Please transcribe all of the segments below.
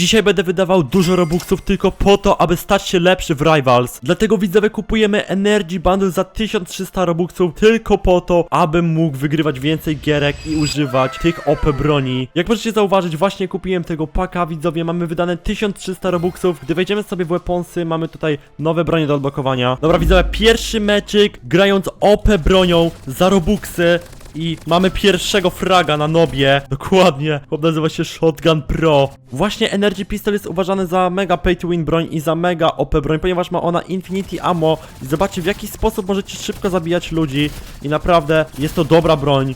dzisiaj będę wydawał dużo robuxów tylko po to, aby stać się lepszy w Rivals. Dlatego widzowie kupujemy Energy Bundle za 1300 robuxów tylko po to, abym mógł wygrywać więcej gierek i używać tych OP broni. Jak możecie zauważyć, właśnie kupiłem tego paka, widzowie, mamy wydane 1300 robuxów. Gdy wejdziemy sobie w weaponsy, mamy tutaj nowe bronie do odblokowania. Dobra, widzowie, pierwszy meczyk, grając OP bronią za robuxy. I mamy pierwszego fraga na nobie. Dokładnie. Chłop nazywa się Shotgun Pro. Właśnie Energy Pistol jest uważany za mega pay to win broń i za mega OP broń, ponieważ ma ona Infinity Ammo. I zobaczcie w jaki sposób możecie szybko zabijać ludzi. I naprawdę jest to dobra broń.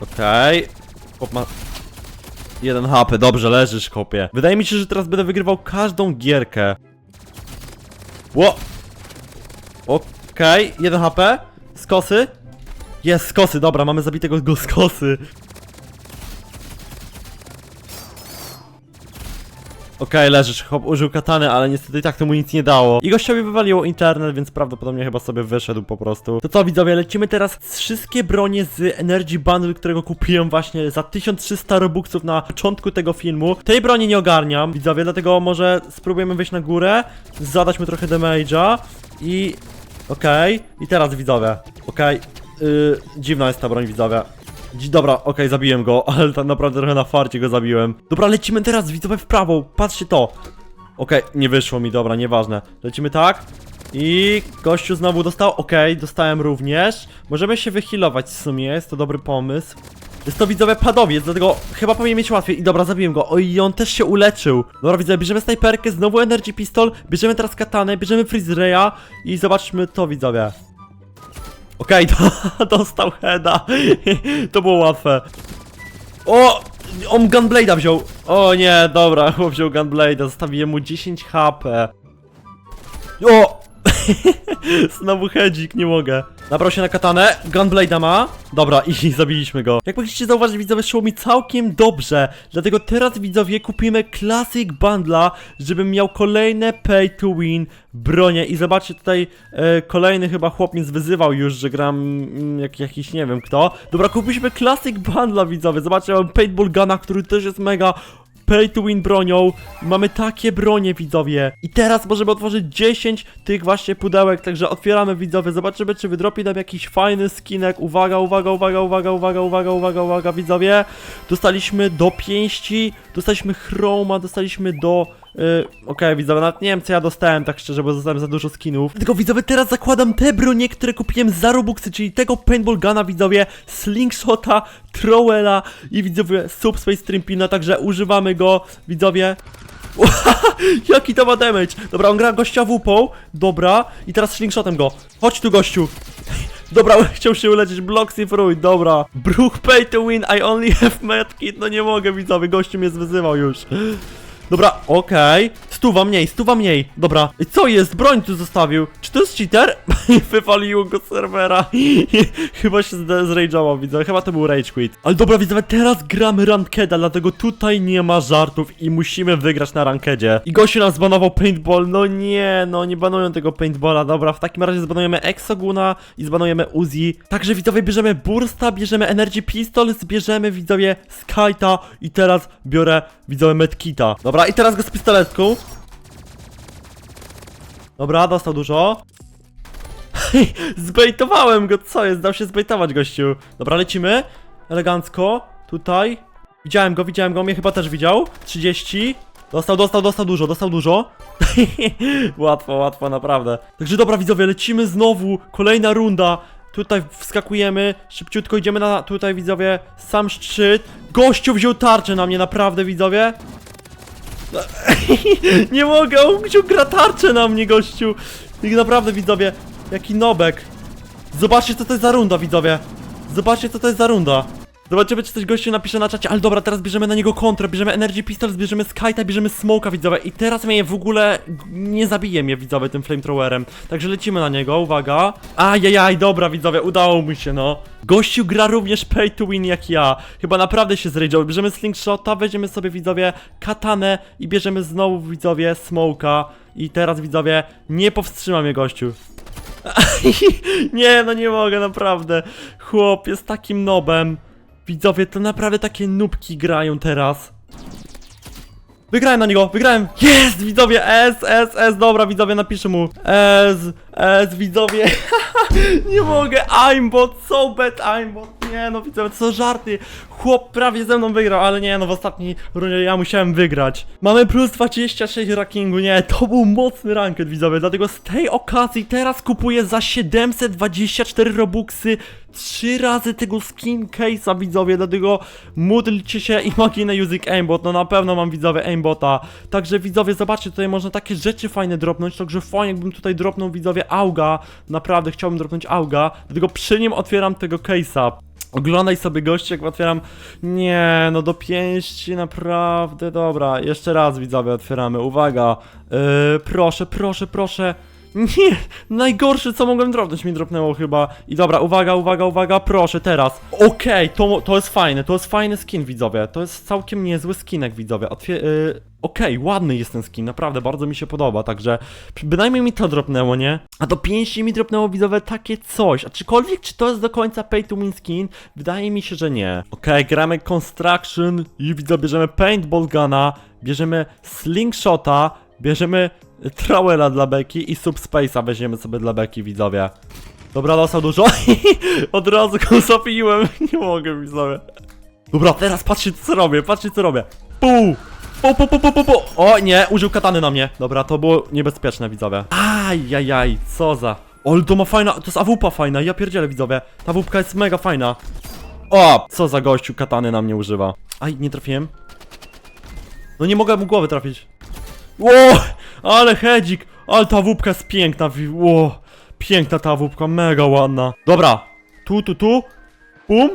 Okej. Chłop ma... Jeden HP, dobrze leżysz, chłopie. Wydaje mi się, że teraz będę wygrywał każdą gierkę. Ło! Okej, jeden HP. Z kosy. Jest, z kosy, dobra, mamy zabitego go z kosy. Okej, leżysz, chłop użył katany, ale niestety tak to mu nic nie dało. I gościowi wywaliło internet, więc prawdopodobnie chyba sobie wyszedł po prostu. To co widzowie, lecimy teraz wszystkie bronie z Energy Bundle, którego kupiłem właśnie za 1300 robuxów na początku tego filmu. Tej broni nie ogarniam, widzowie, dlatego może spróbujemy wejść na górę, zadać mu trochę damage'a i... Okej, i teraz widzowie, okej, Yy, dziwna jest ta broń widzowie. Dobra, okej, zabiłem go, ale tak naprawdę trochę na farcie go zabiłem. Dobra, lecimy teraz widzowie w prawo, patrzcie to. Okej, nie wyszło mi, dobra, nieważne. Lecimy tak. I gościu znowu dostał, okej, dostałem również. Możemy się wyhealować w sumie, jest to dobry pomysł. Jest to widzowie padowiec, dlatego chyba powinien mieć łatwiej. I dobra, zabiłem go. Oj, i on też się uleczył. Dobra, widzowie, bierzemy snajperkę, znowu Energy Pistol, bierzemy teraz katanę, bierzemy Freeze Raya i zobaczmy to, widzowie. Okej, do, dostał heada. to było łatwe. O! On Gunblade'a wziął. O nie, dobra, chłop wziął Gunblade'a, zostawiłem mu 10 HP. O! Znowu hedzik, nie mogę. Nabrał się na katanę, Gunblade'a ma. Dobra, i zabiliśmy go. Jak mogliście zauważyć, widzowie, szło mi całkiem dobrze. Dlatego teraz, widzowie, kupimy Classic Bundla, żebym miał kolejne pay to win bronie. I zobaczcie, tutaj e, kolejny chyba chłop mnie zwyzywał już, że gram mm, jak, jakiś nie wiem kto. Dobra, kupiliśmy Classic Bundla, widzowie. Zobaczcie, mam Paintball Guna, który też jest mega pay to win bronią. Mamy takie bronie, widzowie. I teraz możemy otworzyć 10 tych właśnie pudełek, także otwieramy, widzowie. Zobaczymy, czy wydropi nam jakiś fajny skinek. Uwaga, uwaga, uwaga, uwaga, uwaga, uwaga, uwaga, uwaga, widzowie. Dostaliśmy do pięści, dostaliśmy chroma, dostaliśmy do... Yy, Okej, widzowie, nawet nie wiem co ja dostałem, tak szczerze, bo dostałem za dużo skinów. Tylko widzowie, teraz zakładam te bronie, które kupiłem za Robuxy, czyli tego Paintball Guna, widzowie, Slingshota, Trowela i widzowie Subspace Trimpina, także używamy go, widzowie. Jaki to ma damage? Dobra, on gra gościa wupą, dobra, i teraz slingshotem go. Chodź tu, gościu. Dobra, chciał się ulecieć, Blocks i Fruit, dobra. Bruch pay to win, I only have medkit, no nie mogę, widzowie, gościu mnie zwyzywał już. Dobra, okej. Stuwa mniej, stuwa mniej. Dobra. I co jest? Broń tu zostawił. Czy to jest cheater? Wypaliło go z serwera. Chyba się zrage'ował, widzę. Chyba to był rage quit. Ale dobra, widzowie, teraz gramy rankeda, dlatego tutaj nie ma żartów i musimy wygrać na rankedzie. I gościu nam zbanował paintball. No nie, no nie banują tego paintballa. Dobra, w takim razie zbanujemy Exoguna i zbanujemy Uzi. Także widzowie, bierzemy Bursta, bierzemy Energy Pistol, zbierzemy widzowie Skyta i teraz biorę widzowie Medkita. Dobra, i teraz go z pistoletką. Dobra, dostał dużo. Zbejtowałem go, co jest? Dał się zbejtować, gościu. Dobra, lecimy. Elegancko. Tutaj. Widziałem go, widziałem go, mnie chyba też widział. 30. Dostał, dostał, dostał dużo, dostał dużo. łatwo, łatwo, naprawdę. Także dobra, widzowie, lecimy znowu. Kolejna runda. Tutaj wskakujemy, szybciutko idziemy na, tutaj widzowie, sam szczyt. Gościu wziął tarczę na mnie, naprawdę widzowie. Nie mogę, on wziął gra tarczę na mnie, gościu. I naprawdę widzowie, jaki nobek. Zobaczcie co to jest za runda, widzowie. Zobaczcie co to jest za runda. Zobaczymy, czy coś gościu napisze na czacie, ale dobra, teraz bierzemy na niego kontrę, bierzemy Energy Pistol, bierzemy Skyta, bierzemy Smoka, widzowie, i teraz mnie w ogóle nie zabije mnie, widzowie, tym flamethrowerem. Także lecimy na niego, uwaga. Ajajaj, dobra, widzowie, udało mi się, no. Gościu gra również pay to win jak ja. Chyba naprawdę się zrage'ował. Bierzemy slingshota, weźmiemy sobie, widzowie, katanę i bierzemy znowu, widzowie, Smoka. I teraz, widzowie, nie powstrzyma mnie gościu. nie, no nie mogę, naprawdę. Chłop jest takim nobem. Widzowie, to naprawdę takie nubki grają teraz. Wygrałem na niego, wygrałem! Jest, widzowie, S, S, S, dobra, widzowie, napiszę mu. S, S, widzowie. nie mogę, aimbot, so bad aimbot. Nie no, widzowie, są żarty. Chłop prawie ze mną wygrał, ale nie no, w ostatniej rundzie ja musiałem wygrać. Mamy plus 26 rankingu, nie, to był mocny ranking, widzowie, dlatego z tej okazji teraz kupuję za 724 robuxy trzy razy tego skin case'a, widzowie, dlatego módlcie się i maginę using aimbot, no na pewno mam widzowie aimbota, także widzowie, zobaczcie, tutaj można takie rzeczy fajne dropnąć, także fajnie jakbym tutaj dropnął widzowie auga, naprawdę chciałbym dropnąć auga, dlatego przy nim otwieram tego case'a. Oglądaj sobie gości, jak otwieram. Nie, no do pięści, naprawdę. Dobra, jeszcze raz widzowie otwieramy. Uwaga. Yy, proszę, proszę, proszę. Nie, najgorsze co mogłem dropnąć mi dropnęło chyba. I dobra, uwaga, uwaga, uwaga, proszę, teraz. Okej, to, to jest fajne, to jest fajny skin, widzowie. To jest całkiem niezły skinek, widzowie. Otwie yy, Okej, ładny jest ten skin, naprawdę bardzo mi się podoba, także bynajmniej mi to dropnęło, nie? A do pięści mi dropnęło, widzowie, takie coś. Aczkolwiek, czy to jest do końca pay to win skin? Wydaje mi się, że nie. Okej, gramy Construction i widzowie, bierzemy Paintball Guna, bierzemy Slingshota, bierzemy Trowela dla Beki i Subspace'a weźmiemy sobie dla Beki, widzowie. Dobra, dostał dużo. Od razu go zapiłem. Nie mogę, widzowie. Dobra, teraz patrzcie co robię, patrzcie co robię. Pu! Pu, pu, pu, pu, pu, pu. O nie, użył katany na mnie. Dobra, to było niebezpieczne, widzowie. Ajajaj, co za... O, ale to ma fajna, to jest AWP fajna, ja pierdzielę, widzowie. Ta AWP jest mega fajna. O, co za gościu katany na mnie używa. Aj, nie trafiłem. No nie mogę mu głowy trafić. Ło, ale hedzik, ale ta AWP jest piękna, ło. Piękna ta AWP, mega ładna. Dobra, tu, tu, tu. Bum.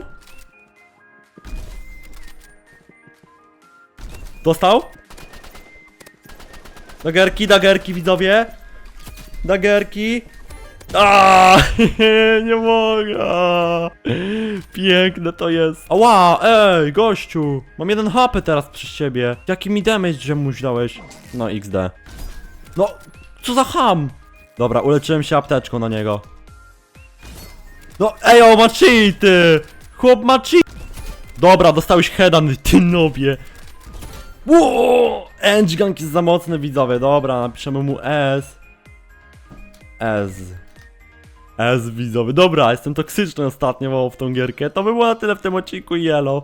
Dostał? Dagerki, dagerki, widzowie. Dagerki. A, nie mogę. Piękne to jest. Ała, ej, gościu. Mam jeden HP teraz przy siebie. Jaki mi damage, że mu? No, XD. No, co za ham? Dobra, uleczyłem się apteczką na niego. No, ej, o, ma cheaty! Chłop ma cheat! Dobra, dostałeś heada, ty nobie. Ło! Edgegang jest za mocny, widzowie. Dobra, napiszemy mu S. S. S, widzowie. Dobra, jestem toksyczny ostatnio w tą gierkę. To by było na tyle w tym odcinku Yellow.